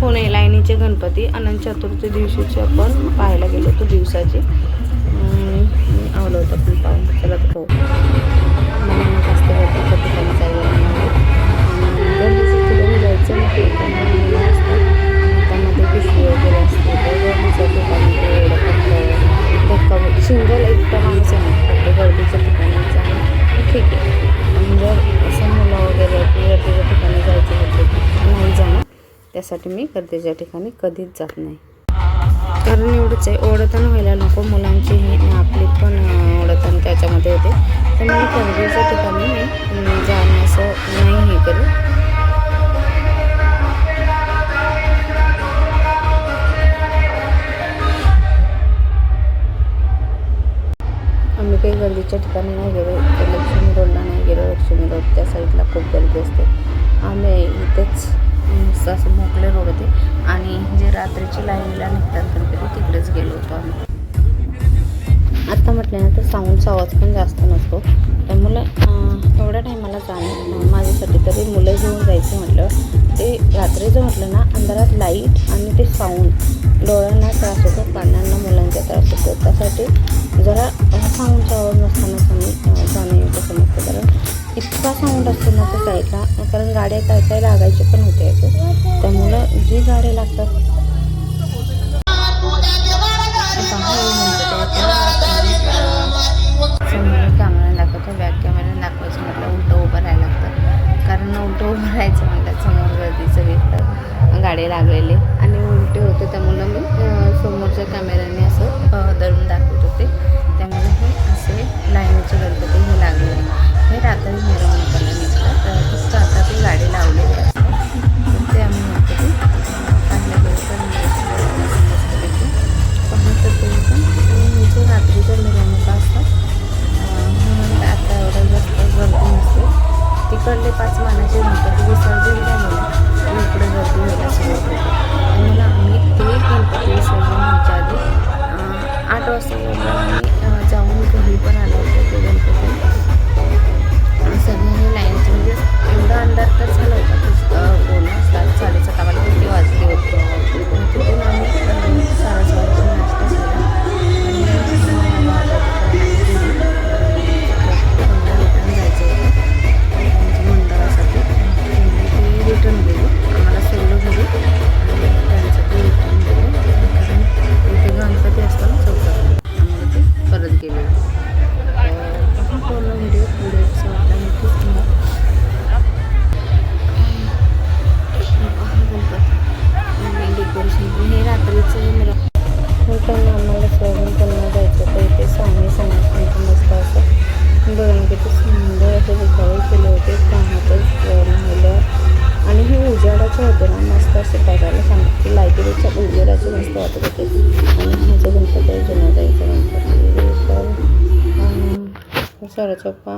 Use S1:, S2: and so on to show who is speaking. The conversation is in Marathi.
S1: पुणे लाईनीचे गणपती अनंत चतुर्थी दिवशीचे आपण पाहायला गेलो होतो दिवसाचे. त्यासाठी मी गर्दीच्या ठिकाणी कधीच जात नाही. कारण एवढंच आहे ओढताना व्हायला नको मुलांची ही आपली पण ओढताना त्याच्यामध्ये होते. तर मी गर्दीच्या ठिकाणी मी जाणं असं नाही हे करू आम्ही काही गर्दीच्या ठिकाणी नाही गेलो तर लक्ष्मी रोडला नाही गेलो लक्ष्मी रोड त्या साईडला खूप गर्दी असते. आम्ही रात्रीची लाईनीला निघतात गणपती तिकडेच गेलो होतो आम्ही. आत्ता म्हटल्यानंतर साऊंडचा आवाज पण जास्त नसतो. त्यामुळे अं, एवढ्या टायमाला जाणं माझ्यासाठी तरी मुलं घेऊन जायचं म्हटलं. ते रात्रीचं म्हटलं ना अंधारात लाइट आणि ते साऊंड डोळ्यांना त्रास होतो कानांना मुलांचा त्रास होतो. त्यासाठी जरा साऊंडचा आवाज नसतानाच आम्ही जाणं योग्य समजतं. कारण इतका साऊंड असतो ना त्या साईडला कारण गाड्या काय काय लागायचे पण होते याचं त्यामुळं जी गाड्या लागतात घेतलं लागलेले आणि उलटे होते त्यामुळं मी समोरच्या कॅमेऱ्याने असं धरून दाखवत होते. त्यामुळे हे असे लाईनीचे गणपती हे लागले. हे रात्री मिरवणुकीला निघतात. तर फक्त आता ते गाडी लावलेली असते. ते आम्ही गणपती म्हणजे अं, पाहत होते. पण म्हणजे हे जे रात्रीच्या मिरवणुका असतात. म्हणून आता एवढं जास्त गर्दी नसते. तिकडले पाच मानाचे गणपती विसर्जन इकडे गर्दी डेकोरेशन हे रात्रीचं मला होताना आम्हाला सोडून पुन्हा जायचं तर इथे स्वामी समर्थांचं मस्त असं बघा किती सुंदर असे दिखावे केले होते. पाहतच राहिलं आणि हे उजाडाचं होते ना. मस्त असं बघायला सांगते की लायब्ररीच्या उजेडाचे मस्त वाटत होते. आणि हा गणपती जुना जायचं गणपती तर सरचप्पा